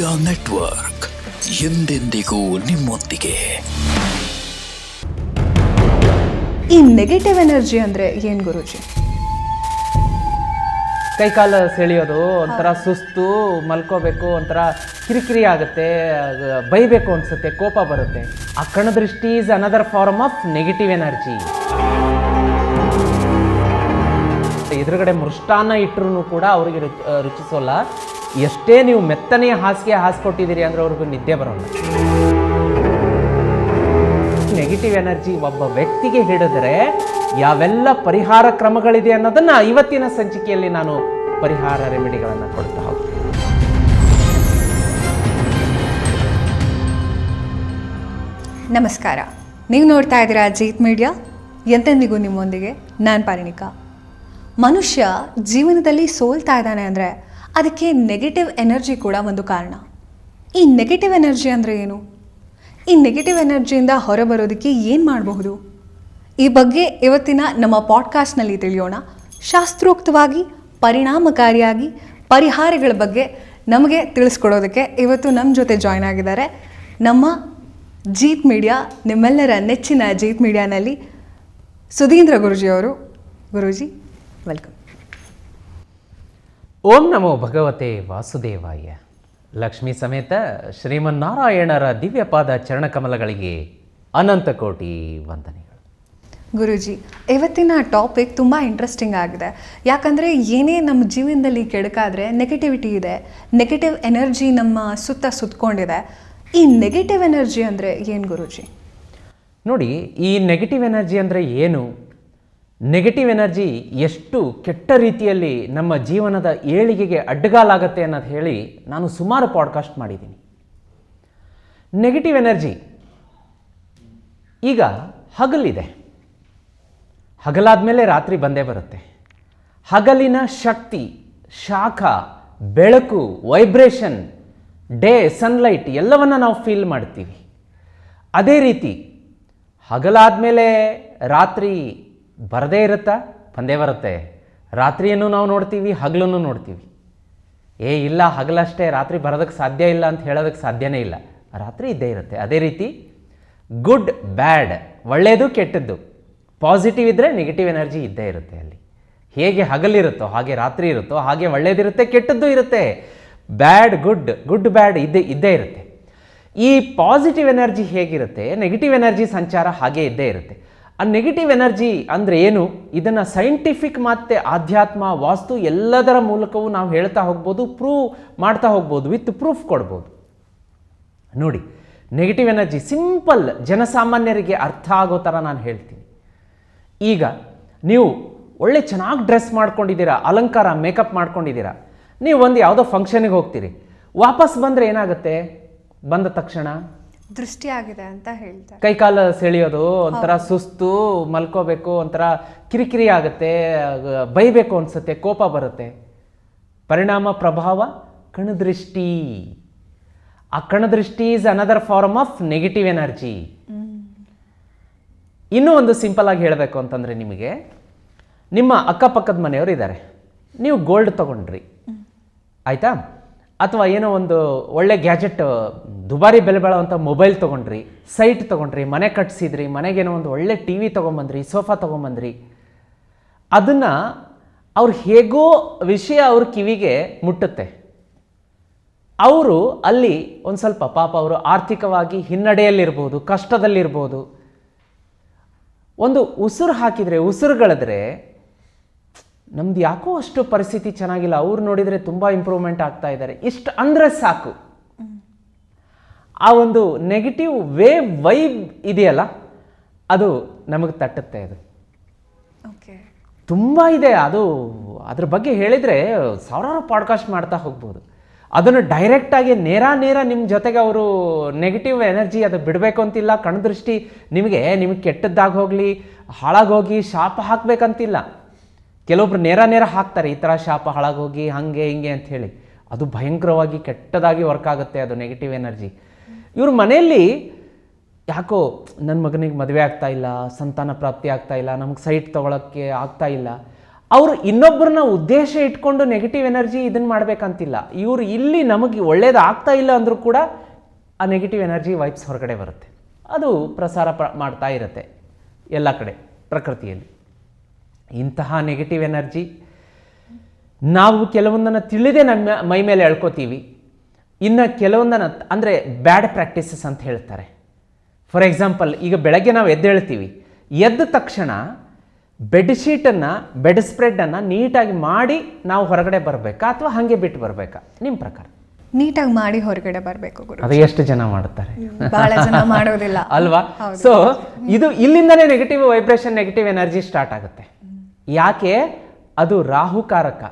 Media network ಎಂದೆಂದಿಗೂ ನಿಮ್ಮೊಂದಿಗೆ. ಈ ನೆಗೆಟಿವ್ ಎನರ್ಜಿ ಅಂದ್ರೆ ಏನ್ ಗುರುಜಿ? ಕೈಕಾಲ ಸೆಳೆಯೋದು ಒಂಥರ ಸುಸ್ತು ಮಲ್ಕೋಬೇಕು ಒಂಥರ ಕಿರಿಕಿರಿ ಆಗುತ್ತೆ ಅದ್ ಬೈಬೇಕು ಅನ್ಸುತ್ತೆ ಕೋಪ ಬರುತ್ತೆ. ಆ ಕಣದೃಷ್ಟಿ is another form of negative energy ಎದುರುಗಡೆ ಮೃಷ್ಟಾನ್ನ ಇಟ್ಟರು ಕೂಡ ಅವರಿಗೆ ರುಚಿಸೋಲ್ಲ. ಎಷ್ಟೇ ನೀವು ಮೆತ್ತನೆಯ ಹಾಸಿಗೆ ಹಾಸ್ಕೊಟ್ಟಿದ್ದೀರಿ ಅಂದರೆ ಅವ್ರಿಗೂ ನಿದ್ದೆ ಬರೋಲ್ಲ. ನೆಗೆಟಿವ್ ಎನರ್ಜಿ ಒಬ್ಬ ವ್ಯಕ್ತಿಗೆ ಹಿಡಿದ್ರೆ ಯಾವೆಲ್ಲ ಪರಿಹಾರ ಕ್ರಮಗಳಿದೆ ಅನ್ನೋದನ್ನು ಇವತ್ತಿನ ಸಂಚಿಕೆಯಲ್ಲಿ ನಾನು ಪರಿಹಾರ ರೆಮಿಡಿಗಳನ್ನು ಕೊಡ್ತಾ ಹೋಗ್ತೀನಿ. ನಮಸ್ಕಾರ. ನೀವು ನೋಡ್ತಾ ಇದ್ದೀರಾ ಜೀತ್ ಮೀಡಿಯಾ? ಎಂತೆಂದಿಗೂ ನಿಮ್ಮೊಂದಿಗೆ ನಾನು ಪಾರಿಣಿಕಾ ಮನುಷ್ಯ ಜೀವನದಲ್ಲಿ ಸೋಲ್ತಾ ಇದ್ದಾನೆ ಅಂದರೆ ಅದಕ್ಕೆ ನೆಗೆಟಿವ್ ಎನರ್ಜಿ ಕೂಡ ಒಂದು ಕಾರಣ. ಈ ನೆಗೆಟಿವ್ ಎನರ್ಜಿ ಅಂದರೆ ಏನು? ಈ ನೆಗೆಟಿವ್ ಎನರ್ಜಿಯಿಂದ ಹೊರಬರೋದಕ್ಕೆ ಏನು ಮಾಡಬಹುದು? ಈ ಬಗ್ಗೆ ಇವತ್ತಿನ ನಮ್ಮ ಪಾಡ್ಕಾಸ್ಟ್ನಲ್ಲಿ ತಿಳಿಯೋಣ. ಶಾಸ್ತ್ರೋಕ್ತವಾಗಿ, ಪರಿಣಾಮಕಾರಿಯಾಗಿ, ಪರಿಹಾರಗಳ ಬಗ್ಗೆ ನಮಗೆ ತಿಳಿಸ್ಕೊಡೋದಕ್ಕೆ ಇವತ್ತು ನಮ್ಮ ಜೊತೆ ಜಾಯ್ನ್ ಆಗಿದ್ದಾರೆ. ನಮ್ಮ ಜೀತ್ ಮೀಡಿಯಾ ನಿಮ್ಮೆಲ್ಲರ ನೆಚ್ಚಿನ ಜೀತ್ ಮೀಡಿಯಾನಲ್ಲಿ ಸುಧೀಂದ್ರ ಗುರುಜಿ ಅವರು ಗುರೂಜಿ ವೆಲ್ಕಮ್ ಓಂ ನಮೋ ಭಗವತೆ ವಾಸುದೇವಾಯ. ಲಕ್ಷ್ಮೀ ಸಮೇತ ಶ್ರೀಮನ್ನಾರಾಯಣರ ದಿವ್ಯಪಾದ ಚರಣಕಮಲಗಳಿಗೆ ಅನಂತ ಕೋಟಿ ವಂದನೆಗಳು. ಗುರುಜಿ ಇವತ್ತಿನ ಟಾಪಿಕ್ ತುಂಬ ಇಂಟ್ರೆಸ್ಟಿಂಗ್ ಆಗಿದೆ. ಯಾಕಂದರೆ ಏನೇ ನಮ್ಮ ಜೀವನದಲ್ಲಿ ಕೆಡಕಾದರೆ ನೆಗೆಟಿವಿಟಿ ಇದೆ. ನೆಗೆಟಿವ್ ಎನರ್ಜಿ ನಮ್ಮ ಸುತ್ತ ಸುತ್ತಕೊಂಡಿದೆ ಈ ನೆಗೆಟಿವ್ ಎನರ್ಜಿ ಅಂದರೆ ಏನು ಗುರುಜಿ? ನೋಡಿ ಈ ನೆಗೆಟಿವ್ ಎನರ್ಜಿ ಅಂದರೆ ಏನು? ನೆಗೆಟಿವ್ ಎನರ್ಜಿ ಎಷ್ಟು ಕೆಟ್ಟ ರೀತಿಯಲ್ಲಿ ನಮ್ಮ ಜೀವನದ ಏಳಿಗೆಗೆ ಅಡ್ಡಗಾಲಾಗತ್ತೆ ಅನ್ನೋದು ಹೇಳಿ ನಾನು ಸುಮಾರು ಪಾಡ್ಕಾಸ್ಟ್ ಮಾಡಿದ್ದೀನಿ. Negative energy. ಈಗ ಹಗಲಿದೆ. ಹಗಲಾದ ಮೇಲೆ ರಾತ್ರಿ ಬಂದೇ ಬರುತ್ತೆ. ಹಗಲಿನ ಶಕ್ತಿ, ಶಾಖ, ಬೆಳಕು ವೈಬ್ರೇಷನ್ ಡೇ ಸನ್ಲೈಟ್ ಎಲ್ಲವನ್ನು ನಾವು ಫೀಲ್ ಮಾಡ್ತೀವಿ. ಅದೇ ರೀತಿ ಹಗಲಾದ ಮೇಲೆ ರಾತ್ರಿ ಬರದೇ ಇರುತ್ತಾ? ಬಂದೇ ಬರುತ್ತೆ. ರಾತ್ರಿಯನ್ನು ನಾವು ನೋಡ್ತೀವಿ, ಹಗಲನ್ನು ನೋಡ್ತೀವಿ. ಏ, ಇಲ್ಲ, ಹಗಲಷ್ಟೇ, ರಾತ್ರಿ ಬರೋದಕ್ಕೆ ಸಾಧ್ಯ ಇಲ್ಲ ಅಂತ ಹೇಳೋದಕ್ಕೆ ಸಾಧ್ಯನೇ ಇಲ್ಲ. ರಾತ್ರಿ ಇದ್ದೇ ಇರುತ್ತೆ. ಅದೇ ರೀತಿ, ಗುಡ್, ಬ್ಯಾಡ್ ಒಳ್ಳೆಯದು ಕೆಟ್ಟದ್ದು, ಪಾಸಿಟಿವ್ ಇದ್ದರೆ ನೆಗೆಟಿವ್ ಎನರ್ಜಿ ಇದ್ದೇ ಇರುತ್ತೆ ಅಲ್ಲಿ. ಹೇಗೆ ಹಗಲಿರುತ್ತೋ, ಹಾಗೆ ರಾತ್ರಿ ಇರುತ್ತೋ, ಹಾಗೆ ಒಳ್ಳೇದಿರುತ್ತೆ, ಕೆಟ್ಟದ್ದು ಇರುತ್ತೆ. ಬ್ಯಾಡ್, ಗುಡ್ ಗುಡ್, ಬ್ಯಾಡ್ ಇದ್ದೇ ಇದ್ದೇ ಇರುತ್ತೆ. ಈ ಪಾಸಿಟಿವ್ ಎನರ್ಜಿ ಹೇಗಿರುತ್ತೆ, ನೆಗೆಟಿವ್ ಎನರ್ಜಿ ಸಂಚಾರ ಹಾಗೆ ಇದ್ದೇ ಇರುತ್ತೆ. ಆ ನೆಗೆಟಿವ್ ಎನರ್ಜಿ ಅಂದರೆ ಏನು? ಇದನ್ನು ಸೈಂಟಿಫಿಕ್ ಮತ್ತು ಆಧ್ಯಾತ್ಮ ವಾಸ್ತು ಎಲ್ಲದರ ಮೂಲಕವೂ ನಾವು ಹೇಳ್ತಾ ಹೋಗ್ಬೋದು ಪ್ರೂವ್ ಮಾಡ್ತಾ ಹೋಗ್ಬೋದು ವಿತ್ ಪ್ರೂಫ್ ಕೊಡ್ಬೋದು. ನೋಡಿ ನೆಗೆಟಿವ್ ಎನರ್ಜಿ ಸಿಂಪಲ್ ಜನಸಾಮಾನ್ಯರಿಗೆ ಅರ್ಥ ಆಗೋ ಥರ ನಾನು ಹೇಳ್ತೀನಿ. ಈಗ ನೀವು ಒಳ್ಳೆ ಚೆನ್ನಾಗಿ ಡ್ರೆಸ್ ಮಾಡ್ಕೊಂಡಿದ್ದೀರಾ, ಅಲಂಕಾರ ಮೇಕಪ್ ಮಾಡ್ಕೊಂಡಿದ್ದೀರಾ, ನೀವು ಒಂದು ಯಾವುದೋ ಫಂಕ್ಷನಿಗೆ ಹೋಗ್ತೀರಿ, ವಾಪಸ್ ಬಂದರೆ ಏನಾಗುತ್ತೆ? ಬಂದ ತಕ್ಷಣ ದೃಷ್ಟಿ ಆಗಿದೆ ಅಂತ ಹೇಳ್ತಾರೆ. ಕೈಕಾಲ ಸೆಳೆಯೋದು ಒಂಥರ ಸುಸ್ತು ಮಲ್ಕೋಬೇಕು ಒಂಥರ ಕಿರಿಕಿರಿ ಆಗುತ್ತೆ ಬೈಬೇಕು ಅನ್ಸುತ್ತೆ ಕೋಪ ಬರುತ್ತೆ. ಪರಿಣಾಮ ಪ್ರಭಾವ ಕಣದೃಷ್ಟಿ. ಆ ಕಣದೃಷ್ಟಿ is another form of negative energy ಇನ್ನೂ ಒಂದು ಸಿಂಪಲ್ ಆಗಿ ಹೇಳಬೇಕು ಅಂತಂದರೆ ನಿಮಗೆ ನಿಮ್ಮ ಅಕ್ಕಪಕ್ಕದ ಮನೆಯವರು ಇದ್ದಾರೆ. ನೀವು ಗೋಲ್ಡ್ ತಗೊಂಡ್ರಿ. ಆಯಿತಾ? ಅಥವಾ ಏನೋ ಒಂದು ಒಳ್ಳೆ ಗ್ಯಾಜೆಟ್, ದುಬಾರಿ ಬೆಲೆ ಬಾಳುವಂಥ ಮೊಬೈಲ್ ತೊಗೊಂಡ್ರಿ, ಸೈಟ್ ತೊಗೊಂಡ್ರಿ, ಮನೆ ಕಟ್ಸಿದ್ರಿ ಮನೆಗೇನೋ ಒಂದು ಒಳ್ಳೆ ಟಿ ವಿ ತೊಗೊಂಬಂದ್ರಿ, ಸೋಫಾ ತೊಗೊಂಬಂದ್ರಿ, ಅದನ್ನು ಅವ್ರು ಹೇಗೋ ವಿಷಯ ಅವ್ರ ಕಿವಿಗೆ ಮುಟ್ಟುತ್ತೆ. ಅವರು ಅಲ್ಲಿ ಒಂದು ಸ್ವಲ್ಪ ಪಾಪ ಅವರು ಆರ್ಥಿಕವಾಗಿ ಹಿನ್ನಡೆಯಲ್ಲಿರ್ಬೋದು, ಕಷ್ಟದಲ್ಲಿರ್ಬೋದು. ಒಂದು ಉಸಿರು ಹಾಕಿದರೆ, ಉಸಿರುಗಳಿದ್ರೆ ನಮ್ದು ಯಾಕೋ ಅಷ್ಟು ಪರಿಸ್ಥಿತಿ ಚೆನ್ನಾಗಿಲ್ಲ. ಅವ್ರು ನೋಡಿದರೆ ತುಂಬ ಇಂಪ್ರೂವ್ಮೆಂಟ್ ಆಗ್ತಾ ಇದ್ದಾರೆ ಇಷ್ಟು ಅಂದರೆ ಸಾಕು. ಆ ಒಂದು ನೆಗೆಟಿವ್ ವೇ ವೈಬ್ ಇದೆಯಲ್ಲ ಅದು ನಮಗೆ ತಟ್ಟುತ್ತೆ ಅದು. ಓಕೆ ತುಂಬ ಇದೆ. ಅದು ಅದ್ರ ಬಗ್ಗೆ ಹೇಳಿದರೆ ಸಾವಿರಾರು ಪಾಡ್ಕಾಸ್ಟ್ ಮಾಡ್ತಾ ಹೋಗ್ಬೋದು. ಅದನ್ನು ಡೈರೆಕ್ಟಾಗಿ ನೇರ ನೇರ ನಿಮ್ಮ ಜೊತೆಗೆ ಅವರು ನೆಗೆಟಿವ್ ಎನರ್ಜಿ ಅದು ಬಿಡಬೇಕು ಅಂತಿಲ್ಲ. ಕಣ್ದೃಷ್ಟಿ ನಿಮಗೆ ನಿಮಗೆ ಕೆಟ್ಟದ್ದಾಗಿ ಹೋಗಲಿ ಹಾಳಾಗೋಗಿ ಶಾಪ ಹಾಕಬೇಕಂತಿಲ್ಲ. ಕೆಲವೊಬ್ರು ನೇರ ನೇರ ಹಾಕ್ತಾರೆ, ಈ ಥರ ಶಾಪ ಹಾಳಾಗೋಗಿ ಹಾಗೆ ಹಿಂಗೆ ಅಂತ ಹೇಳಿ. ಅದು ಭಯಂಕರವಾಗಿ ಕೆಟ್ಟದಾಗಿ ವರ್ಕ್ ಆಗುತ್ತೆ, ಅದು ನೆಗೆಟಿವ್ ಎನರ್ಜಿ ಇವ್ರ ಮನೆಯಲ್ಲಿ ಯಾಕೋ ನನ್ನ ಮಗನಿಗೆ ಮದುವೆ ಆಗ್ತಾ ಇಲ್ಲ, ಸಂತಾನ ಪ್ರಾಪ್ತಿ ಆಗ್ತಾ ಇಲ್ಲ, ನಮಗೆ ಸೈಟ್ ತೊಗೊಳಕ್ಕೆ ಆಗ್ತಾ ಇಲ್ಲ. ಅವರು ಇನ್ನೊಬ್ಬರನ್ನ ಉದ್ದೇಶ ಇಟ್ಕೊಂಡು ನೆಗೆಟಿವ್ ಎನರ್ಜಿ ಇದನ್ನು ಮಾಡಬೇಕಂತಿಲ್ಲ. ಇವರು ಇಲ್ಲಿ ನಮಗೆ ಒಳ್ಳೇದು ಆಗ್ತಾ ಇಲ್ಲ ಅಂದರೂ ಕೂಡ ಆ ನೆಗೆಟಿವ್ ಎನರ್ಜಿ ವೈಪ್ಸ್ ಹೊರಗಡೆ ಬರುತ್ತೆ. ಅದು ಪ್ರಸಾರ ಪ್ರ ಮಾಡ್ತಾ ಇರುತ್ತೆ, ಎಲ್ಲ ಕಡೆ, ಪ್ರಕೃತಿಯಲ್ಲಿ. ಇಂತಹ ನೆಗೆಟಿವ್ ಎನರ್ಜಿ ನಾವು ಕೆಲವೊಂದನ್ನು ತಿಳಿದೇ ನಮ್ಮ ಮೈ ಮೇಲೆ ಎಳ್ಕೊತೀವಿ. ಇನ್ನು ಕೆಲವೊಂದನ್ನು ಅಂದರೆ ಬ್ಯಾಡ್ ಪ್ರಾಕ್ಟೀಸಸ್ ಅಂತ ಹೇಳ್ತಾರೆ. ಫಾರ್ ಎಕ್ಸಾಂಪಲ್ ಈಗ ಬೆಳಗ್ಗೆ ನಾವು ಎದ್ದೇಳ್ತೀವಿ ಎದ್ದ ತಕ್ಷಣ ಬೆಡ್ಶೀಟನ್ನು ಬೆಡ್ ಸ್ಪ್ರೆಡನ್ನು ನೀಟಾಗಿ ಮಾಡಿ ನಾವು ಹೊರಗಡೆ ಬರಬೇಕಾ ಅಥವಾ ಹಾಗೆ ಬಿಟ್ಟು ಬರಬೇಕಾ? ನಿಮ್ಮ ಪ್ರಕಾರ? ನೀಟಾಗಿ ಮಾಡಿ ಹೊರಗಡೆ ಬರಬೇಕು ಗುರು ಅದು ಎಷ್ಟು ಜನ ಮಾಡ್ತಾರೆ ಬಹಳ ಜನ ಮಾಡೋದಿಲ್ಲ. ಅಲ್ವಾ? ಸೊ ಇದು ಇಲ್ಲಿಂದನೇ negative vibration negative energy start ಆಗುತ್ತೆ. ಯಾಕೆ? ಅದು ರಾಹುಕಾರಕ.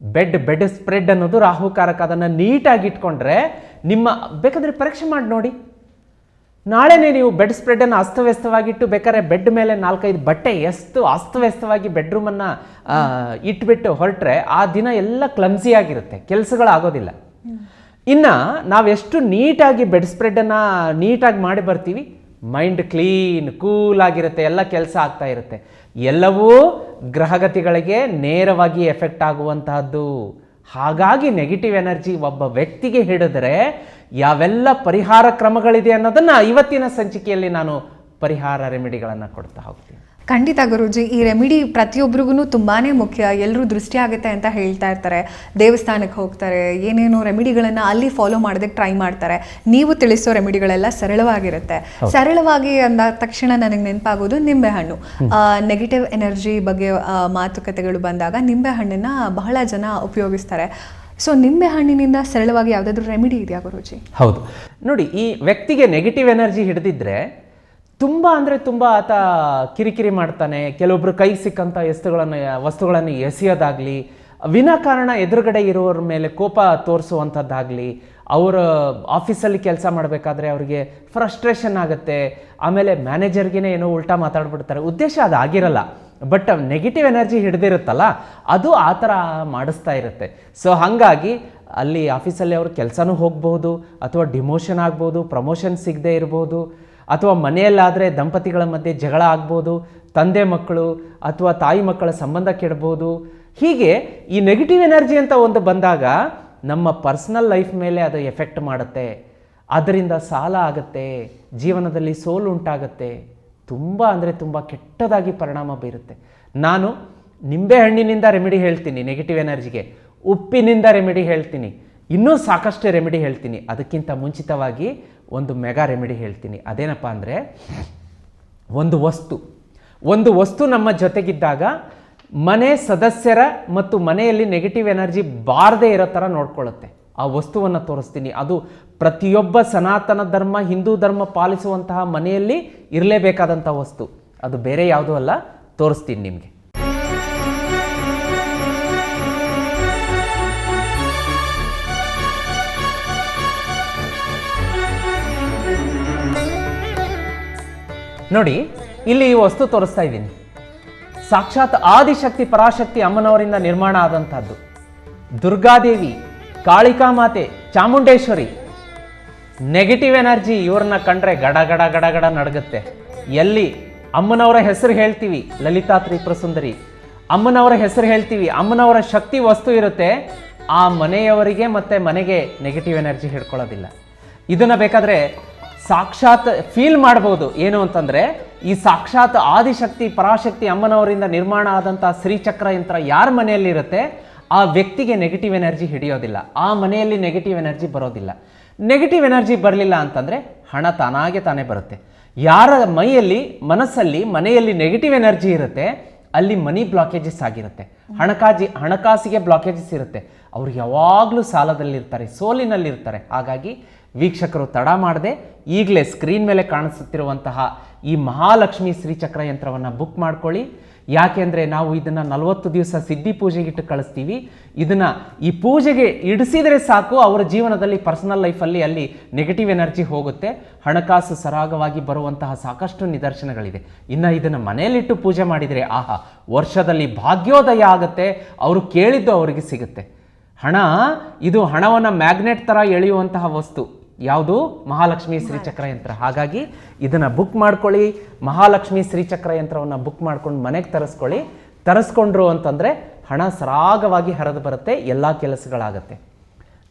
ಬೆಡ್ ಬೆಡ್ ಸ್ಪ್ರೆಡ್ ಅನ್ನೋದು ರಾಹುಕಾರಕ. ಅದನ್ನು ನೀಟಾಗಿ ಇಟ್ಕೊಂಡ್ರೆ ನಿಮ್ಮ, ಬೇಕಾದರೆ ಪರೀಕ್ಷೆ ಮಾಡಿ ನೋಡಿ. ನಾಳೆನೇ ನೀವು ಬೆಡ್ ಸ್ಪ್ರೆಡನ್ನು ಅಸ್ತವ್ಯಸ್ತವಾಗಿಟ್ಟು ಬೇಕಾದ್ರೆ ಬೆಡ್ ಮೇಲೆ ನಾಲ್ಕೈದು ಬಟ್ಟೆ ಎಷ್ಟು ಅಸ್ತವ್ಯಸ್ತವಾಗಿ ಬೆಡ್ರೂಮನ್ನು ಇಟ್ಬಿಟ್ಟು ಹೊರಟ್ರೆ ಆ ದಿನ ಎಲ್ಲ ಕ್ಲಮ್ಸಿ ಆಗಿರುತ್ತೆ ಕೆಲಸಗಳಾಗೋದಿಲ್ಲ. ಇನ್ನು ನಾವೆಷ್ಟು ನೀಟಾಗಿ ಬೆಡ್ ಸ್ಪ್ರೆಡನ್ನು ನೀಟಾಗಿ ಮಾಡಿ ಬರ್ತೀವಿ. ಮೈಂಡ್ ಕ್ಲೀನ್, ಕೂಲ್ ಆಗಿರುತ್ತೆ. ಎಲ್ಲ ಕೆಲಸ ಆಗ್ತಾ ಇರುತ್ತೆ. ಎಲ್ಲವೂ ಗ್ರಹಗತಿಗಳಿಗೆ ನೇರವಾಗಿ ಎಫೆಕ್ಟ್ ಆಗುವಂತಹದ್ದು. ಹಾಗಾಗಿ ನೆಗೆಟಿವ್ ಎನರ್ಜಿ ಒಬ್ಬ ವ್ಯಕ್ತಿಗೆ ಹಿಡಿದ್ರೆ ಯಾವೆಲ್ಲ ಪರಿಹಾರ ಕ್ರಮಗಳಿದೆ ಅನ್ನೋದನ್ನು ಇವತ್ತಿನ ಸಂಚಿಕೆಯಲ್ಲಿ ನಾನು ಪರಿಹಾರ ರೆಮಿಡಿಗಳನ್ನು ಕೊಡ್ತಾ ಹೋಗ್ತೀನಿ. ಖಂಡಿತ ಗುರುಜಿ ಈ ರೆಮಿಡಿ ಪ್ರತಿಯೊಬ್ಬರಿಗೂ ತುಂಬಾ ಮುಖ್ಯ. ಎಲ್ಲರೂ ದೃಷ್ಟಿ ಆಗುತ್ತೆ ಅಂತ ಹೇಳ್ತಾ ಇರ್ತಾರೆ. ದೇವಸ್ಥಾನಕ್ಕೆ ಹೋಗ್ತಾರೆ ಏನೇನು ರೆಮಿಡಿಗಳನ್ನು ಅಲ್ಲಿ ಫಾಲೋ ಮಾಡೋದಕ್ಕೆ ಟ್ರೈ ಮಾಡ್ತಾರೆ. ನೀವು ತಿಳಿಸೋ ರೆಮಿಡಿಗಳೆಲ್ಲ ಸರಳವಾಗಿರುತ್ತೆ. ಸರಳವಾಗಿ ಅಂದ ತಕ್ಷಣ ನನಗೆ ನೆನಪಾಗೋದು ನಿಂಬೆಹಣ್ಣು ನೆಗೆಟಿವ್ ಎನರ್ಜಿ ಬಗ್ಗೆ ಮಾತುಕತೆಗಳು ಬಂದಾಗ ನಿಂಬೆಹಣ್ಣನ್ನು ಬಹಳ ಜನ ಉಪಯೋಗಿಸ್ತಾರೆ. ಸೊ ನಿಂಬೆಹಣ್ಣಿನಿಂದ ಸರಳವಾಗಿ ಯಾವುದಾದ್ರೂ ರೆಮಿಡಿ ಇದೆಯಾ ಗುರುಜಿ? ಹೌದು. ನೋಡಿ ಈ ವ್ಯಕ್ತಿಗೆ ನೆಗೆಟಿವ್ ಎನರ್ಜಿ ಹಿಡಿದಿದ್ರೆ ತುಂಬ ಅಂದರೆ ತುಂಬ ಆತ ಕಿರಿಕಿರಿ ಮಾಡ್ತಾನೆ. ಕೆಲವೊಬ್ರು ಕೈ ಸಿಕ್ಕಂಥ ವಸ್ತುಗಳನ್ನು ವಸ್ತುಗಳನ್ನು ಎಸೆಯೋದಾಗಲಿ ವಿನಾಕಾರಣ ಎದುರುಗಡೆ ಇರೋರ ಮೇಲೆ ಕೋಪ ತೋರಿಸುವಂಥದ್ದಾಗಲಿ, ಅವರ ಆಫೀಸಲ್ಲಿ ಕೆಲಸ ಮಾಡಬೇಕಾದ್ರೆ ಅವರಿಗೆ ಫ್ರಸ್ಟ್ರೇಷನ್ ಆಗುತ್ತೆ. ಆಮೇಲೆ ಮ್ಯಾನೇಜರ್ಗೆ ಏನೋ ಉಲ್ಟಾ ಮಾತಾಡ್ಬಿಡ್ತಾರೆ. ಉದ್ದೇಶ ಅದು ಆಗಿರಲ್ಲ. ಬಟ್ ನೆಗೆಟಿವ್ ಎನರ್ಜಿ ಹಿಡಿದಿರುತ್ತಲ್ಲ, ಅದು ಆ ಥರ ಮಾಡಿಸ್ತಾ ಇರುತ್ತೆ. ಸೊ ಹಾಗಾಗಿ ಅಲ್ಲಿ ಆಫೀಸಲ್ಲಿ ಅವ್ರ ಕೆಲಸನೂ ಹೋಗ್ಬೋದು, ಅಥವಾ ಡಿಮೋಷನ್ ಆಗ್ಬೋದು, ಪ್ರಮೋಷನ್ ಸಿಗದೆ ಇರ್ಬೋದು. ಅಥವಾ ಮನೆಯಲ್ಲಾದರೆ ದಂಪತಿಗಳ ಮಧ್ಯೆ ಜಗಳ ಆಗ್ಬೋದು, ತಂದೆ ಮಕ್ಕಳು ಅಥವಾ ತಾಯಿ ಮಕ್ಕಳ ಸಂಬಂಧ ಕೆಡ್ಬೋದು. ಹೀಗೆ ಈ ನೆಗೆಟಿವ್ ಎನರ್ಜಿ ಅಂತ ಒಂದು ಬಂದಾಗ ನಮ್ಮ ಪರ್ಸನಲ್ ಲೈಫ್ ಮೇಲೆ ಅದು ಎಫೆಕ್ಟ್ ಮಾಡುತ್ತೆ. ಅದರಿಂದ ಸಾಲ ಆಗುತ್ತೆ, ಜೀವನದಲ್ಲಿ ಸೋಲು ಉಂಟಾಗುತ್ತೆ. ತುಂಬ ಅಂದರೆ ತುಂಬ ಕೆಟ್ಟದಾಗಿ ಪರಿಣಾಮ ಬೀರುತ್ತೆ. ನಾನು ನಿಂಬೆಹಣ್ಣಿನಿಂದ ರೆಮಿಡಿ ಹೇಳ್ತೀನಿ ನೆಗೆಟಿವ್ ಎನರ್ಜಿಗೆ ಉಪ್ಪಿನಿಂದ ರೆಮಿಡಿ ಹೇಳ್ತೀನಿ. ಇನ್ನೂ ಸಾಕಷ್ಟು ರೆಮಿಡಿ ಹೇಳ್ತೀನಿ. ಅದಕ್ಕಿಂತ ಮುಂಚಿತವಾಗಿ ಒಂದು ಮೆಗಾ ರೆಮಿಡಿ ಹೇಳ್ತೀನಿ. ಅದೇನಪ್ಪ ಅಂದರೆ, ಒಂದು ವಸ್ತು. ಒಂದು ವಸ್ತು ನಮ್ಮ ಜೊತೆಗಿದ್ದಾಗ ಮನೆ ಸದಸ್ಯರ ಮತ್ತು ಮನೆಯಲ್ಲಿ ನೆಗೆಟಿವ್ ಎನರ್ಜಿ ಬಾರದೇ ಇರೋ ಥರ ನೋಡ್ಕೊಳ್ಳುತ್ತೆ. ಆ ವಸ್ತುವನ್ನು ತೋರಿಸ್ತೀನಿ. ಅದು ಪ್ರತಿಯೊಬ್ಬ ಸನಾತನ ಧರ್ಮ, ಹಿಂದೂ ಧರ್ಮ ಪಾಲಿಸುವಂತಹ ಮನೆಯಲ್ಲಿ ಇರಲೇಬೇಕಾದಂಥ ವಸ್ತು. ಅದು ಬೇರೆ ಯಾವುದೂ ಅಲ್ಲ. ತೋರಿಸ್ತೀನಿ ನಿಮಗೆ. ನೋಡಿ, ಇಲ್ಲಿ ಈ ವಸ್ತು ತೋರಿಸ್ತಾ ಇದ್ದೀನಿ. ಸಾಕ್ಷಾತ್ ಆದಿಶಕ್ತಿ, ಪರಾಶಕ್ತಿ ಅಮ್ಮನವರಿಂದ ನಿರ್ಮಾಣ ಆದಂಥದ್ದು. ದುರ್ಗಾದೇವಿ, ಕಾಳಿಕಾ ಮಾತೆ, ಚಾಮುಂಡೇಶ್ವರಿ ನೆಗೆಟಿವ್ ಎನರ್ಜಿ ಇವ್ರನ್ನ ಕಂಡ್ರೆ ಗಡ ಗಡ ಗಡ ಗಡ ನಡಗುತ್ತೆ. ಎಲ್ಲಿ? ಅಮ್ಮನವರ ಹೆಸರು ಹೇಳ್ತೀವಿ ಲಲಿತಾ ತ್ರಿಪುರ ಸುಂದರಿ ಅಮ್ಮನವರ ಹೆಸರು ಹೇಳ್ತೀವಿ, ಅಮ್ಮನವರ ಶಕ್ತಿ ವಸ್ತು ಇರುತ್ತೆ. ಆ ಮನೆಯವರಿಗೆ ಮತ್ತೆ ಮನೆಗೆ ನೆಗೆಟಿವ್ ಎನರ್ಜಿ ಹಿಡ್ಕೊಳ್ಳೋದಿಲ್ಲ. ಇದನ್ನ ಬೇಕಾದ್ರೆ ಸಾಕ್ಷಾತ್ ಫೀಲ್ ಮಾಡ್ಬೋದು. ಏನು ಅಂತಂದ್ರೆ, ಈ ಸಾಕ್ಷಾತ್ ಆದಿಶಕ್ತಿ, ಪರಾಶಕ್ತಿ ಅಮ್ಮನವರಿಂದ ನಿರ್ಮಾಣ ಆದಂಥ ಶ್ರೀಚಕ್ರ ಯಂತ್ರ ಯಾರ ಮನೆಯಲ್ಲಿ ಇರುತ್ತೆ? ಆ ವ್ಯಕ್ತಿಗೆ ನೆಗೆಟಿವ್ ಎನರ್ಜಿ ಹಿಡಿಯೋದಿಲ್ಲ. ಆ ಮನೆಯಲ್ಲಿ ನೆಗೆಟಿವ್ ಎನರ್ಜಿ ಬರೋದಿಲ್ಲ. ನೆಗೆಟಿವ್ ಎನರ್ಜಿ ಬರಲಿಲ್ಲ ಅಂತಂದ್ರೆ, ಹಣ ತಾನಾಗೆ ತಾನೇ ಬರುತ್ತೆ. ಯಾರ ಮೈಯಲ್ಲಿ, ಮನಸ್ಸಲ್ಲಿ, ಮನೆಯಲ್ಲಿ ನೆಗೆಟಿವ್ ಎನರ್ಜಿ ಇರುತ್ತೆ, ಅಲ್ಲಿ ಮನಿ ಬ್ಲಾಕೇಜಸ್ ಆಗಿರುತ್ತೆ. ಹಣಕಾಜಿ, ಹಣಕಾಸಿಗೆ ಬ್ಲಾಕೇಜಸ್ ಇರುತ್ತೆ. ಅವ್ರು ಯಾವಾಗಲೂ ಸಾಲದಲ್ಲಿರ್ತಾರೆ, ಸೋಲಿನಲ್ಲಿರ್ತಾರೆ. ಹಾಗಾಗಿ ವೀಕ್ಷಕರು ತಡ ಮಾಡದೆ ಈಗಲೇ ಸ್ಕ್ರೀನ್ ಮೇಲೆ ಕಾಣಿಸುತ್ತಿರುವಂತಹ ಈ ಮಹಾಲಕ್ಷ್ಮಿ ಶ್ರೀಚಕ್ರ ಯಂತ್ರವನ್ನು ಬುಕ್ ಮಾಡ್ಕೊಳ್ಳಿ. ಯಾಕೆಂದರೆ ನಾವು ಇದನ್ನು ನಲವತ್ತು ದಿವಸ ಸಿದ್ಧಿ ಪೂಜೆಗಿಟ್ಟು ಕಳಿಸ್ತೀವಿ. ಇದನ್ನು ಈ ಪೂಜೆಗೆ ಇಡಿಸಿದರೆ ಸಾಕು, ಅವರ ಜೀವನದಲ್ಲಿ ಪರ್ಸನಲ್ ಲೈಫಲ್ಲಿ ಅಲ್ಲಿ ನೆಗೆಟಿವ್ ಎನರ್ಜಿ ಹೋಗುತ್ತೆ. ಹಣಕಾಸು ಸರಾಗವಾಗಿ ಬರುವಂತಹ ಸಾಕಷ್ಟು ನಿದರ್ಶನಗಳಿದೆ. ಇನ್ನು ಇದನ್ನು ಮನೆಯಲ್ಲಿಟ್ಟು ಪೂಜೆ ಮಾಡಿದರೆ ಆಹಾ, ವರ್ಷದಲ್ಲಿ ಭಾಗ್ಯೋದಯ ಆಗುತ್ತೆ, ಅವರು ಕೇಳಿದ್ದು ಅವರಿಗೆ ಸಿಗುತ್ತೆ. ಹಣ, ಇದು ಹಣವನ್ನು ಮ್ಯಾಗ್ನೆಟ್ ಥರ ಎಳೆಯುವಂತಹ ವಸ್ತು. ಯಾವುದು? ಮಹಾಲಕ್ಷ್ಮಿ ಶ್ರೀಚಕ್ರ ಯಂತ್ರ ಹಾಗಾಗಿ ಇದನ್ನು ಬುಕ್ ಮಾಡ್ಕೊಳ್ಳಿ. ಮಹಾಲಕ್ಷ್ಮಿ ಶ್ರೀಚಕ್ರ ಯಂತ್ರವನ್ನು ಬುಕ್ ಮಾಡ್ಕೊಂಡು ಮನೆಗೆ ತರಿಸ್ಕೊಳ್ಳಿ. ತರಿಸ್ಕೊಂಡ್ರು ಅಂತಂದರೆ ಹಣ ಸರಾಗವಾಗಿ ಹರಿದು ಬರುತ್ತೆ ಎಲ್ಲ ಕೆಲಸಗಳಾಗತ್ತೆ.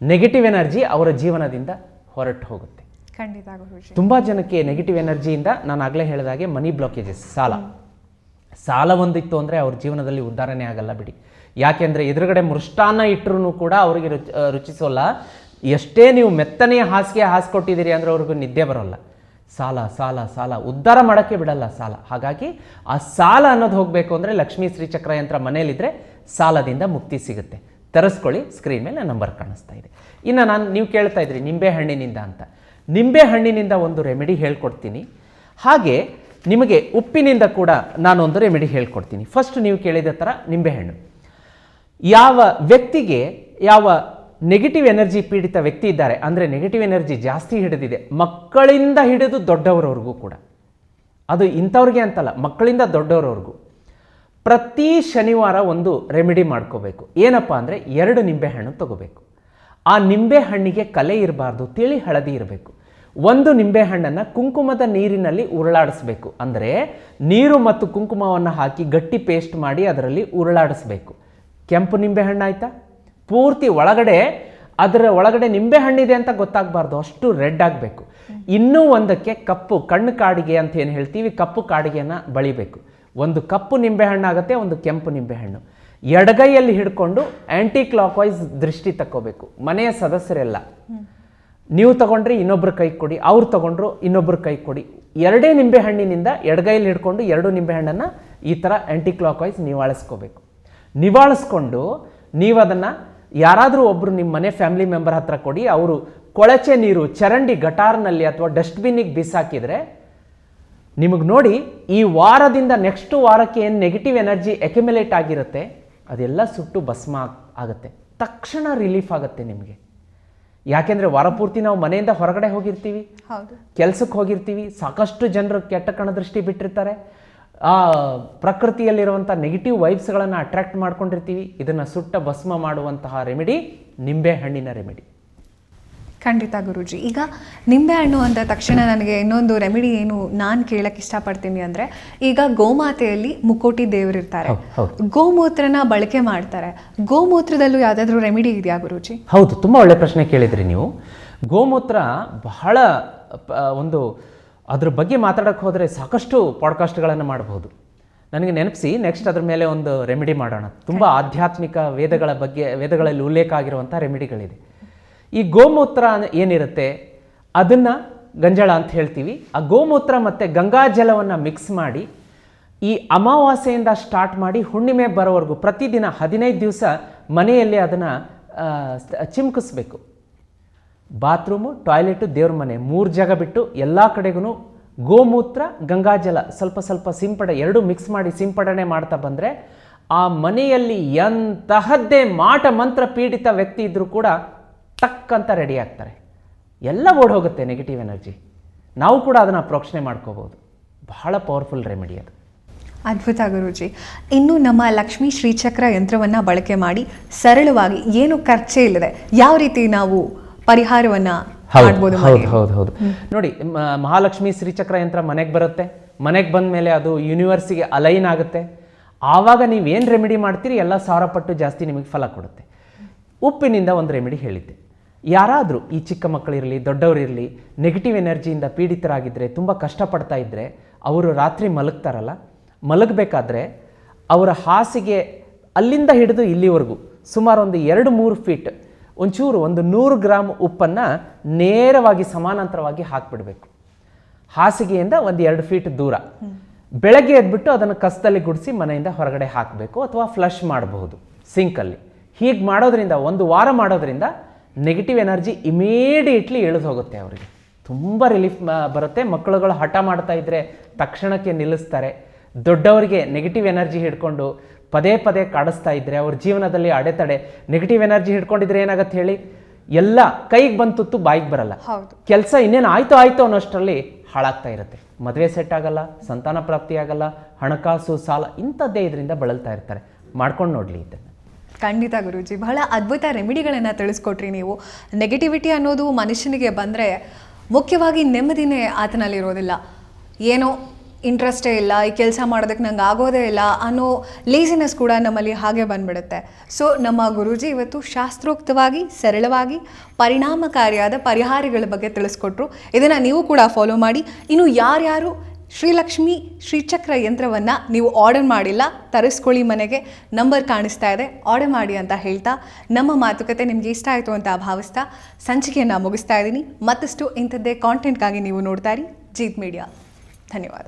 ನೆಗೆಟಿವ್ ಎನರ್ಜಿ ಅವರ ಜೀವನದಿಂದ ಹೊರಟು ಹೋಗುತ್ತೆ. ಖಂಡಿತ ತುಂಬ ಜನಕ್ಕೆ ನೆಗೆಟಿವ್ ಎನರ್ಜಿಯಿಂದ ನಾನು ಆಗಲೇ ಹೇಳಿದಾಗೆ ಮನಿ ಬ್ಲಾಕೇಜಸ್ ಸಾಲ. ಸಾಲ ಒಂದಿತ್ತು ಅಂದರೆ ಅವ್ರ ಜೀವನದಲ್ಲಿ ಉದ್ಧಾರನೇ ಆಗಲ್ಲ ಬಿಡಿ. ಯಾಕೆಂದರೆ ಎದುರುಗಡೆ ಮೃಷ್ಟಾನ್ನ ಇಟ್ಟರು ಕೂಡ ಅವರಿಗೆ ರುಚಿ ರುಚಿಸೋಲ್ಲ. ಎಷ್ಟೇ ನೀವು ಮೆತ್ತನೆಯ ಹಾಸಿಗೆ ಹಾಸ್ಕೊಟ್ಟಿದ್ದೀರಿ ಅಂದರೆ ಅವ್ರಿಗೂ ನಿದ್ದೆ ಬರೋಲ್ಲ. ಸಾಲ ಸಾಲ ಸಾಲ. ಉದ್ಧಾರ ಮಾಡೋಕ್ಕೆ ಬಿಡಲ್ಲ ಸಾಲ. ಹಾಗಾಗಿ ಆ ಸಾಲ ಅನ್ನೋದು ಹೋಗಬೇಕು ಅಂದರೆ ಲಕ್ಷ್ಮೀ ಶ್ರೀಚಕ್ರ ಯಂತ್ರ ಮನೇಲಿದ್ದರೆ ಸಾಲದಿಂದ ಮುಕ್ತಿ ಸಿಗುತ್ತೆ. ತರಿಸ್ಕೊಳ್ಳಿ, ಸ್ಕ್ರೀನ್ ಮೇಲೆ ನಂಬರ್ ಕಾಣಿಸ್ತಾ ಇದೆ. ಇನ್ನು ನಾನು ನೀವು ಕೇಳ್ತಾ ಇದ್ರಿ, ನಿಂಬೆ ಹಣ್ಣಿನಿಂದ ಅಂತ. ನಿಂಬೆ ಹಣ್ಣಿನಿಂದ ಒಂದು ರೆಮಿಡಿ ಹೇಳ್ಕೊಡ್ತೀನಿ. ಹಾಗೆ ನಿಮಗೆ ಉಪ್ಪಿನಿಂದ ಕೂಡ ನಾನೊಂದು ರೆಮಿಡಿ ಹೇಳ್ಕೊಡ್ತೀನಿ. ಫಸ್ಟ್ ನೀವು ಕೇಳಿದ ಥರ ನಿಂಬೆಹಣ್ಣು ಯಾವ ವ್ಯಕ್ತಿಗೆ ಯಾವ ನೆಗೆಟಿವ್ ಎನರ್ಜಿ ಪೀಡಿತ ವ್ಯಕ್ತಿ ಇದ್ದಾರೆ. ಅಂದರೆ ನೆಗೆಟಿವ್ ಎನರ್ಜಿ ಜಾಸ್ತಿ ಹಿಡಿದಿದೆ. ಮಕ್ಕಳಿಂದ ಹಿಡಿದು ದೊಡ್ಡವರವರೆಗೂ ಕೂಡ. ಅದು ಇಂಥವ್ರಿಗೆ ಅಂತಲ್ಲ, ಮಕ್ಕಳಿಂದ ದೊಡ್ಡವರವರೆಗೂ. ಪ್ರತಿ ಶನಿವಾರ ಒಂದು ರೆಮಿಡಿ ಮಾಡ್ಕೋಬೇಕು. ಏನಪ್ಪ ಅಂದರೆ ಎರಡು ನಿಂಬೆಹಣ್ಣು ತಗೋಬೇಕು. ಆ ನಿಂಬೆಹಣ್ಣಿಗೆ ಕಲೆ ಇರಬಾರ್ದು, ತಿಳಿ ಹಳದಿ ಇರಬೇಕು. ಒಂದು ನಿಂಬೆಹಣ್ಣನ್ನು ಕುಂಕುಮದ ನೀರಿನಲ್ಲಿ ಉರುಳಾಡಿಸ್ಬೇಕು. ಅಂದರೆ ನೀರು ಮತ್ತು ಕುಂಕುಮವನ್ನು ಹಾಕಿ ಗಟ್ಟಿ ಪೇಸ್ಟ್ ಮಾಡಿ ಅದರಲ್ಲಿ ಉರುಳಾಡಿಸ್ಬೇಕು. ಕೆಂಪು ನಿಂಬೆಹಣ್ಣು ಆಯ್ತಾ ಪೂರ್ತಿ ಒಳಗಡೆ, ಅದರ ಒಳಗಡೆ ನಿಂಬೆ ಹಣ್ಣಿದೆ ಅಂತ ಗೊತ್ತಾಗಬಾರ್ದು. ಅಷ್ಟು ರೆಡ್ ಆಗಬೇಕು. ಇನ್ನೂ ಒಂದಕ್ಕೆ ಕಪ್ಪು, ಕಣ್ಣು ಕಾಡಿಗೆ ಅಂತ ಏನು ಹೇಳ್ತೀವಿ? ಕಪ್ಪು ಕಾಡಿಗೆಯನ್ನು ಬಳಿಬೇಕು. ಒಂದು ಕಪ್ಪು ನಿಂಬೆ ಆಗುತ್ತೆ, ಒಂದು ಕೆಂಪು ನಿಂಬೆಹಣ್ಣು ಎಡಗೈಯಲ್ಲಿ ಹಿಡ್ಕೊಂಡು ಆ್ಯಂಟಿ ಕ್ಲಾಕ್ ವೈಸ್ ದೃಷ್ಟಿ ತಕ್ಕೋಬೇಕು. ಮನೆಯ ಸದಸ್ಯರೆಲ್ಲ. ನೀವು ತಗೊಂಡ್ರೆ ಇನ್ನೊಬ್ಬರು ಕೈ ಕೊಡಿ, ಅವ್ರು ತಗೊಂಡ್ರು ಇನ್ನೊಬ್ಬರು ಕೈ ಕೊಡಿ. ಎರಡೇ ನಿಂಬೆಹಣ್ಣಿನಿಂದ ಎಡಗೈಯಲ್ಲಿ ಹಿಡ್ಕೊಂಡು ಎರಡು ನಿಂಬೆಹಣ್ಣನ್ನು ಈ ಥರ ಆ್ಯಂಟಿ ಕ್ಲಾಕ್ ವೈಸ್ ನಿವಾಳಿಸ್ಕೋಬೇಕು. ನಿವಾಳಿಸ್ಕೊಂಡು ನೀವು ಅದನ್ನು ಯಾರಾದರೂ ಒಬ್ಬರು ನಿಮ್ಮ ಮನೆ ಫ್ಯಾಮಿಲಿ ಮೆಂಬರ್ ಹತ್ರ ಕೊಡಿ ಅವರು ಕೊಳಚೆ ನೀರು ಚರಂಡಿ ಗಟಾರ್ನಲ್ಲಿ ಅಥವಾ ಡಸ್ಟ್ಬಿನ್ನಿಗೆ ಬಿಸಾಕಿದರೆ ನಿಮಗೆ ನೋಡಿ ಈ ವಾರದಿಂದ ನೆಕ್ಸ್ಟ್ ವಾರಕ್ಕೆ ಏನು ನೆಗೆಟಿವ್ ಎನರ್ಜಿ ಎಕ್ಯುಮುಲೇಟ್ ಆಗಿರುತ್ತೆ ಅದೆಲ್ಲ ಸುಟ್ಟು ಭಸ್ಮ ಆಗುತ್ತೆ. ತಕ್ಷಣ ರಿಲೀಫ್ ಆಗುತ್ತೆ ನಿಮಗೆ. ಯಾಕೆಂದರೆ ವಾರ ಪೂರ್ತಿ ನಾವು ಮನೆಯಿಂದ ಹೊರಗಡೆ ಹೋಗಿರ್ತೀವಿ. ಕೆಲಸಕ್ಕೆ ಹೋಗಿರ್ತೀವಿ. ಸಾಕಷ್ಟು ಜನರು ಕೆಟ್ಟ ಕಣದೃಷ್ಟಿ ಬಿಟ್ಟಿರ್ತಾರೆ. ಆ ಪ್ರಕೃತಿಯಲ್ಲಿರುವಂಥ ನೆಗೆಟಿವ್ ವೈಬ್ಸ್ಗಳನ್ನು ಅಟ್ರಾಕ್ಟ್ ಮಾಡ್ಕೊಂಡಿರ್ತೀವಿ. ಇದನ್ನು ಸುಟ್ಟ ಭಸ್ಮ ಮಾಡುವಂತಹ ರೆಮಿಡಿ ನಿಂಬೆ ಹಣ್ಣಿನ ರೆಮಿಡಿ ಖಂಡಿತ ಗುರುಜಿ. ಈಗ ನಿಂಬೆ ಹಣ್ಣು ಅಂದ ತಕ್ಷಣ ನನಗೆ ಇನ್ನೊಂದು ರೆಮಿಡಿ ಏನು ನಾನು ಕೇಳಕ್ಕೆ ಇಷ್ಟಪಡ್ತೀನಿ ಅಂದರೆ ಈಗ ಗೋಮಾತೆಯಲ್ಲಿ ಮುಕ್ಕೋಟಿ ದೇವರಿರ್ತಾರೆ. ಗೋಮೂತ್ರನ ಬಳಕೆ ಮಾಡ್ತಾರೆ. ಗೋಮೂತ್ರದಲ್ಲೂ ಯಾವುದಾದ್ರೂ ರೆಮಿಡಿ ಇದೆಯಾ ಗುರುಜಿ? ಹೌದು ತುಂಬ ಒಳ್ಳೆ ಪ್ರಶ್ನೆ ಕೇಳಿದ್ರಿ ನೀವು. ಗೋಮೂತ್ರ ಬಹಳ ಒಂದು ಅದ್ರ ಬಗ್ಗೆ ಮಾತಾಡೋಕ್ಕೆ ಹೋದರೆ ಸಾಕಷ್ಟು ಪಾಡ್ಕಾಸ್ಟ್ಗಳನ್ನು ಮಾಡಬಹುದು ನನಗೆ ನೆನಪಿಸಿ ನೆಕ್ಸ್ಟ್ ಅದ್ರ ಮೇಲೆ ಒಂದು ರೆಮಿಡಿ ಮಾಡೋಣ. ತುಂಬ ಆಧ್ಯಾತ್ಮಿಕ ವೇದಗಳ ಬಗ್ಗೆ ವೇದಗಳಲ್ಲಿ ಉಲ್ಲೇಖ ಆಗಿರುವಂಥ ರೆಮಿಡಿಗಳಿದೆ ಈ ಗೋಮೂತ್ರ ಏನಿರುತ್ತೆ ಅದನ್ನು ಗಂಜಳ ಅಂತ ಹೇಳ್ತೀವಿ. ಆ ಗೋಮೂತ್ರ ಮತ್ತು ಗಂಗಾಜಲವನ್ನು ಮಿಕ್ಸ್ ಮಾಡಿ ಈ ಅಮಾವಾಸ್ಯೆಯಿಂದ ಸ್ಟಾರ್ಟ್ ಮಾಡಿ ಹುಣ್ಣಿಮೆ ಬರೋವರೆಗೂ ಪ್ರತಿದಿನ ಹದಿನೈದು ದಿವಸ ಮನೆಯಲ್ಲಿ ಅದನ್ನು ಚಿಮ್ಕಿಸ್ಬೇಕು. ಬಾತ್ರೂಮು, ಟಾಯ್ಲೆಟು, ದೇವ್ರ ಮನೆ. ಮೂರು ಜಾಗ ಬಿಟ್ಟು ಎಲ್ಲ ಕಡೆಗೂ ಗೋಮೂತ್ರ ಗಂಗಾಜಲ ಸ್ವಲ್ಪ ಸ್ವಲ್ಪ ಸಿಂಪಡೆ, ಎರಡು ಮಿಕ್ಸ್ ಮಾಡಿ ಸಿಂಪಡಣೆ ಮಾಡ್ತಾ ಬಂದರೆ ಆ ಮನೆಯಲ್ಲಿ ಎಂತಹದ್ದೇ ಮಾಟ ಮಂತ್ರ ಪೀಡಿತ ವ್ಯಕ್ತಿ ಇದ್ದರೂ ಕೂಡ ತಕ್ಕಂತ ರೆಡಿ ಆಗ್ತಾರೆ. ಎಲ್ಲ ಓಡ್ ಹೋಗುತ್ತೆ ನೆಗೆಟಿವ್ ಎನರ್ಜಿ ನಾವು ಕೂಡ ಅದನ್ನು ಪ್ರೋಕ್ಷಣೆ ಮಾಡ್ಕೋಬೋದು. ಬಹಳ ಪವರ್ಫುಲ್ ರೆಮಿಡಿ ಅದು. ಅದ್ಭುತ ಗುರುಜಿ. ಇನ್ನು ನಮ್ಮ ಲಕ್ಷ್ಮೀ ಶ್ರೀಚಕ್ರ ಯಂತ್ರವನ್ನು ಬಳಕೆ ಮಾಡಿ ಸರಳವಾಗಿ ಏನು ಖರ್ಚೇ ಇಲ್ಲದೆ ಯಾವ ರೀತಿ ನಾವು ಪರಿಹಾರವನ್ನು ಹೌದು ಹೌದು ಹೌದು ನೋಡಿ ಮಹಾಲಕ್ಷ್ಮಿ ಶ್ರೀಚಕ್ರ ಯಂತ್ರ ಮನೆಗೆ ಬರುತ್ತೆ. ಮನೆಗೆ ಬಂದ ಮೇಲೆ ಅದು ಯೂನಿವರ್ಸಿಗೆ ಅಲೈನ್ ಆಗುತ್ತೆ. ಆವಾಗ ನೀವೇನು ರೆಮಿಡಿ ಮಾಡ್ತೀರಿ? ಎಲ್ಲ ಸಾವಿರ ಪಟ್ಟು ಜಾಸ್ತಿ ನಿಮಗೆ ಫಲ ಕೊಡುತ್ತೆ. ಉಪ್ಪಿನಿಂದ ಒಂದು ರೆಮಿಡಿ ಹೇಳಿದ್ದೆ. ಯಾರಾದರೂ ಈ ಚಿಕ್ಕ ಮಕ್ಕಳಿರಲಿ ದೊಡ್ಡವರಿರಲಿ ನೆಗೆಟಿವ್ ಎನರ್ಜಿಯಿಂದ ಪೀಡಿತರಾಗಿದ್ದರೆ ತುಂಬ ಕಷ್ಟಪಡ್ತಾ ಇದ್ದರೆ ಅವರು ರಾತ್ರಿ ಮಲಗ್ತಾರಲ್ಲ ಮಲಗಬೇಕಾದ್ರೆ ಅವರ ಹಾಸಿಗೆ ಅಲ್ಲಿಂದ ಹಿಡಿದು ಇಲ್ಲಿವರೆಗೂ ಸುಮಾರು ಒಂದು ಎರಡು ಮೂರು ಫೀಟ್ ಒಂಚೂರು ಒಂದು ನೂರು ಗ್ರಾಮ್ ಉಪ್ಪನ್ನು ನೇರವಾಗಿ ಸಮಾನಾಂತರವಾಗಿ ಹಾಕಿಬಿಡಬೇಕು. ಹಾಸಿಗೆಯಿಂದ ಒಂದು ಎರಡು ಫೀಟ್ ದೂರ. ಬೆಳಗ್ಗೆ ಎದ್ಬಿಟ್ಟು ಅದನ್ನು ಕಸದಲ್ಲಿ ಗುಡಿಸಿ ಮನೆಯಿಂದ ಹೊರಗಡೆ ಹಾಕಬೇಕು ಅಥವಾ ಫ್ಲಶ್ ಮಾಡಬಹುದು. ಸಿಂಕಲ್ಲಿ. ಹೀಗೆ ಮಾಡೋದ್ರಿಂದ, ಒಂದು ವಾರ ಮಾಡೋದ್ರಿಂದ ನೆಗೆಟಿವ್ ಎನರ್ಜಿ ಇಮಿಡಿಯೇಟ್ಲಿ ಇಳಿದು ಹೋಗುತ್ತೆ ಅವರಿಗೆ. ತುಂಬ ರಿಲೀಫ್ ಬರುತ್ತೆ. ಮಕ್ಕಳುಗಳು ಹಠ ಮಾಡ್ತಾ ಇದ್ದರೆ ತಕ್ಷಣಕ್ಕೆ ನಿಲ್ಲಿಸ್ತಾರೆ. ದೊಡ್ಡವರಿಗೆ ನೆಗೆಟಿವ್ ಎನರ್ಜಿ ಹಿಡ್ಕೊಂಡು ಪದೇ ಪದೇ ಕಾಡಿಸ್ತಾ ಇದ್ದರೆ ಅವ್ರ ಜೀವನದಲ್ಲಿ ಅಡೆತಡೆ ನೆಗೆಟಿವ್ ಎನರ್ಜಿ ಹಿಡ್ಕೊಂಡಿದ್ರೆ ಏನಾಗತ್ತೆ ಹೇಳಿ? ಎಲ್ಲ ಕೈಗೆ ಬಂದು ತುತ್ತು ಬಾಯಿಗೆ ಬರಲ್ಲ. ಕೆಲಸ ಇನ್ನೇನು ಆಯ್ತು ಆಯ್ತು ಅನ್ನೋಷ್ಟರಲ್ಲಿ ಹಾಳಾಗ್ತಾ ಇರುತ್ತೆ. ಮದುವೆ ಸೆಟ್ ಆಗಲ್ಲ ಸಂತಾನ ಪ್ರಾಪ್ತಿ ಆಗಲ್ಲ ಹಣಕಾಸು ಸಾಲ ಇಂಥದ್ದೇ ಇದರಿಂದ ಬಳಲ್ತಾ ಇರ್ತಾರೆ. ಮಾಡ್ಕೊಂಡು ನೋಡ್ಲಿ ಇದನ್ನು ಖಂಡಿತ ಗುರುಜಿ ಬಹಳ ಅದ್ಭುತ ರೆಮಿಡಿಗಳನ್ನು ತಿಳಿಸ್ಕೊಟ್ರಿ ನೀವು. ನೆಗೆಟಿವಿಟಿ ಅನ್ನೋದು ಮನುಷ್ಯನಿಗೆ ಬಂದರೆ ಮುಖ್ಯವಾಗಿ ನೆಮ್ಮದಿನೇ ಆತನಲ್ಲಿರೋದಿಲ್ಲ. ಏನೋ ಇಂಟ್ರೆಸ್ಟೇ ಇಲ್ಲ, ಈ ಕೆಲಸ ಮಾಡೋದಕ್ಕೆ ನಂಗೆ ಆಗೋದೇ ಇಲ್ಲ ಅನ್ನೋ ಲೇಸಿನೆಸ್ ಕೂಡ ನಮ್ಮಲ್ಲಿ ಹಾಗೆ ಬಂದ್ಬಿಡುತ್ತೆ. ಸೊ ನಮ್ಮ ಗುರೂಜಿ ಇವತ್ತು ಶಾಸ್ತ್ರೋಕ್ತವಾಗಿ, ಸರಳವಾಗಿ, ಪರಿಣಾಮಕಾರಿಯಾದ ಪರಿಹಾರಗಳ ಬಗ್ಗೆ ತಿಳಿಸ್ಕೊಟ್ರು. ಇದನ್ನು ನೀವು ಕೂಡ ಫಾಲೋ ಮಾಡಿ. ಇನ್ನು ಯಾರ್ಯಾರು ಶ್ರೀಲಕ್ಷ್ಮಿ ಶ್ರೀಚಕ್ರ ಯಂತ್ರವನ್ನು ನೀವು ಆರ್ಡರ್ ಮಾಡಿಲ್ಲ, ತರಿಸ್ಕೊಳ್ಳಿ ಮನೆಗೆ. ನಂಬರ್ ಕಾಣಿಸ್ತಾ ಇದೆ. ಆರ್ಡರ್ ಮಾಡಿ ಅಂತ ಹೇಳ್ತಾ, ನಮ್ಮ ಮಾತುಕತೆ ನಿಮಗೆ ಇಷ್ಟ ಆಯಿತು ಅಂತ ಭಾವಿಸ್ತಾ, ಸಂಚಿಕೆಯನ್ನು ಮುಗಿಸ್ತಾ ಇದ್ದೀನಿ. ಮತ್ತಷ್ಟು ಇಂಥದ್ದೇ ಕಾಂಟೆಂಟ್ಗಾಗಿ ನೀವು ನೋಡ್ತಾ ಇರಿ. ಜೀತ್ ಮೀಡಿಯಾ ಧನ್ಯವಾದ.